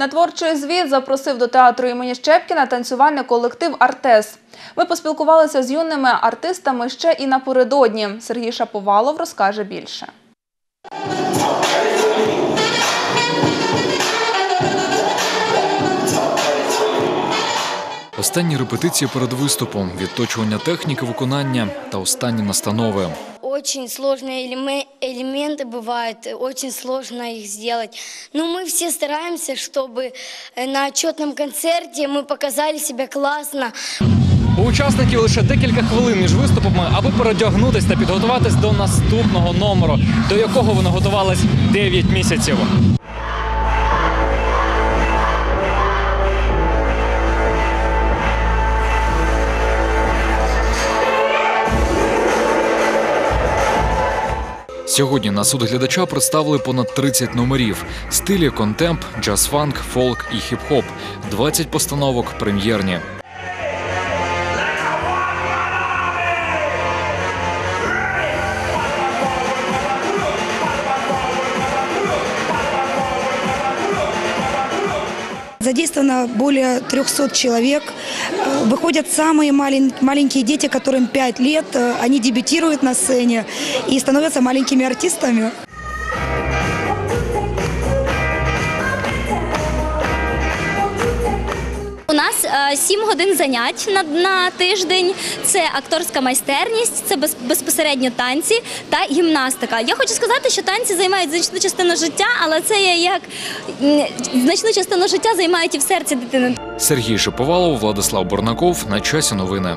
На творчий звіт запросив до театру імені Щепкіна танцювальний колектив Артес. Ми поспілкувалися з юними артистами ще і напередодні. Сергій Шаповалов розкаже більше. Останні репетиції перед виступом, відточування техніки виконання та останні настанови Очень сложные элеме- элементы бывают, очень сложно их сделать. Но мы все стараемся, чтобы э, на отчетном концерте мы показали себя классно. У учасників лише декілька хвилин між виступами, аби передягнутись та підготуватись до наступного номеру, до якого вони готувались 9 місяців. Сьогодні на суд глядача представили понад 30 номерів: стилі контемп, джаз-фанк, фолк і хіп-хоп, 20 постановок прем'єрні. Задействовано более 300 человек. Э, Выходят самые малень- маленькие дети, которым 5 лет. Э, Они дебютируют на сцене и становятся маленькими артистами. Нас е, сім годин занять на, на тиждень. Це акторська майстерність, це без, безпосередньо танці та гімнастика. Я хочу сказати, що танці займають значну частину життя, але це є як значну частину життя займають і в серці дитини. Сергій Шиповалов, Владислав Борнаков. На часі новини.